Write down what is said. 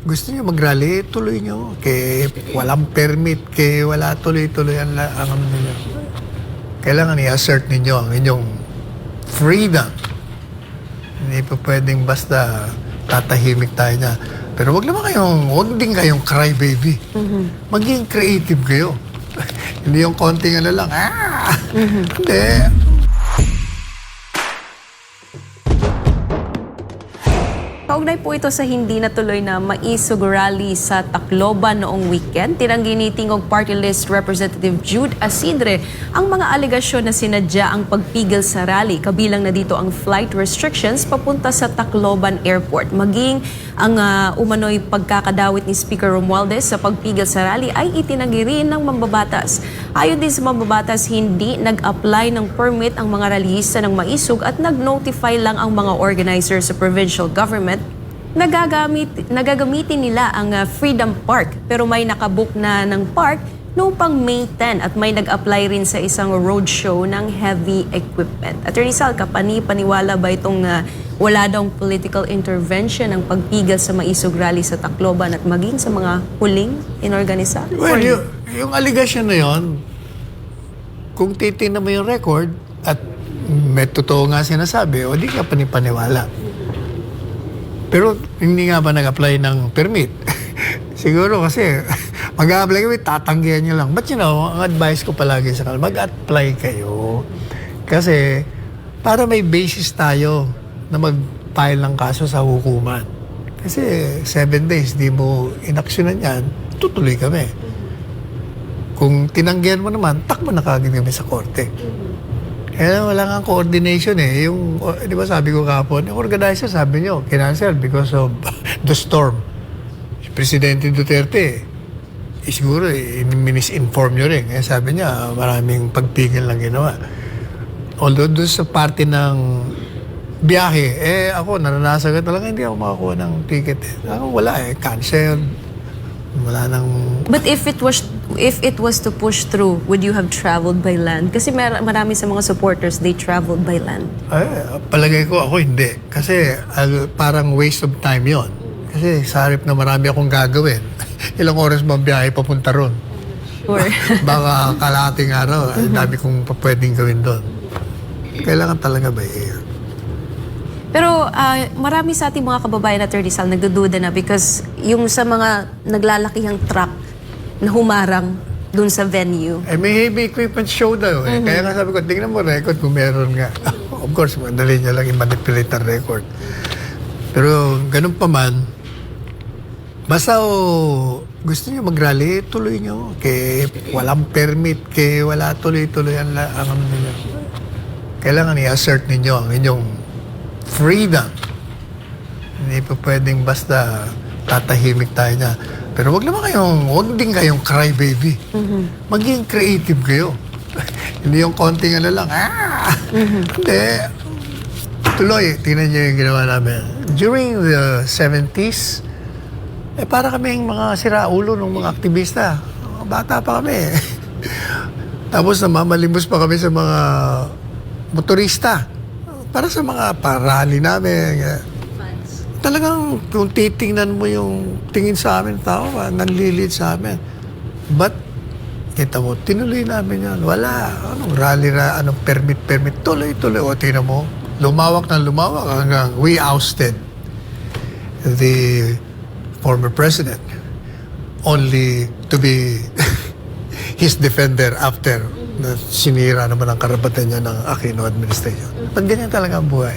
Gusto niyo mag-rally, tuloy niyo. Kaya walang permit, kaya wala tuloy-tuloy ang, ang ano ninyo. Kailangan i-assert ninyo ang inyong freedom. Hindi pa pwedeng basta tatahimik tayo niya. Pero wag naman kayong, wag din kayong crybaby. Maging creative kayo. Hindi yung konting ano lang, ah! Hindi. Kaugnay po ito sa hindi natuloy na maisog rally sa Tacloban noong weekend. Tinanggi ni Tingog Party List Representative Jude Asidre ang mga alegasyon na sinadya ang pagpigil sa rally. Kabilang na dito ang flight restrictions papunta sa Tacloban Airport. Maging ang ah, umano'y pagkakadawit ni Speaker Romualdez sa pagpigil sa rally ay itinanggi rin ng mambabatas. Ayon din sa mambabatas, hindi nag-apply ng permit ang mga rallyista ng maisog at nag-notify lang ang mga organizer sa provincial government nagagamit, nagagamitin nila ang uh, Freedom Park pero may nakabook na ng park noong pang May 10 at may nag-apply rin sa isang roadshow ng heavy equipment. Attorney Sal, kapani, paniwala ba itong uh, wala daw political intervention ang pagpigil sa maisog rally sa Tacloban at maging sa mga huling inorganisa? Well, yung, yung allegation na yon, kung titingnan mo yung record at may totoo nga sinasabi, o di ka panipaniwala. Pero hindi nga ba nag-apply ng permit? Siguro kasi mag-a-apply kami, tatanggihan nyo lang. But you know, ang advice ko palagi sa kanila, mag-apply kayo. Kasi para may basis tayo na mag-file ng kaso sa hukuman. Kasi seven days, di mo inaksyonan yan, tutuloy kami. Kung tinanggihan mo naman, takbo na kagad kami sa korte. Kaya wala nga coordination eh. Yung, o, di ba sabi ko kapon, yung organizer sabi nyo, kinancel because of the storm. Si Presidente Duterte, eh, siguro eh, misinform nyo rin. Kaya sabi niya, maraming pagpigil lang ginawa. Although doon sa parte ng biyahe, eh ako, naranasan ko talaga, hindi ako makakuha ng ticket. Eh. Ako wala eh, cancel. Wala nang But if it was if it was to push through, would you have traveled by land? Kasi mar- marami sa mga supporters, they traveled by land. Ay, palagay ko ako hindi. Kasi al- parang waste of time yon. Kasi sa harap na marami akong gagawin. Ilang oras bang biyahe papunta ron? Sure. Baka kalating araw, ang dami kong pwedeng gawin doon. Kailangan talaga ba eh? Pero ah, marami sa ating mga kababayan na Attorney Sal nagdududa na because yung sa mga naglalakihang truck na humarang dun sa venue. Eh, may heavy equipment show daw eh. Kaya nga sabi ko, tingnan mo record kung meron nga. of course, madali niya lang i-manipulate ang record. Pero ganun pa man, basta o gusto niyo mag-rally, tuloy niyo. Kaya walang permit, kaya wala tuloy-tuloy ang, ang ninyo. Kailangan i-assert ninyo ang inyong freedom. Hindi pa pwedeng basta tatahimik tayo niya. Pero wag naman kayong, wag din kayong crybaby. Maging creative kayo. Hindi yung konting ano lang, ah! Hindi. Tuloy, tingnan niyo yung ginawa namin. During the 70s, eh para kaming mga siraulo ng mga aktivista. Bata pa kami. Tapos namamalimos pa kami sa mga motorista. Para sa mga parali namin. Talagang kung titingnan mo yung tingin sa amin, tao, ah, nanlilit sa amin. But, kita mo, tinuloy namin yan. Wala. Anong rally ra, anong permit, permit. Tuloy, tuloy. O, tingnan mo. Lumawak na lumawak hanggang we ousted the former president only to be his defender after na sinira naman ang karapatan niya ng Aquino administration. Pag ganyan talaga ang buhay.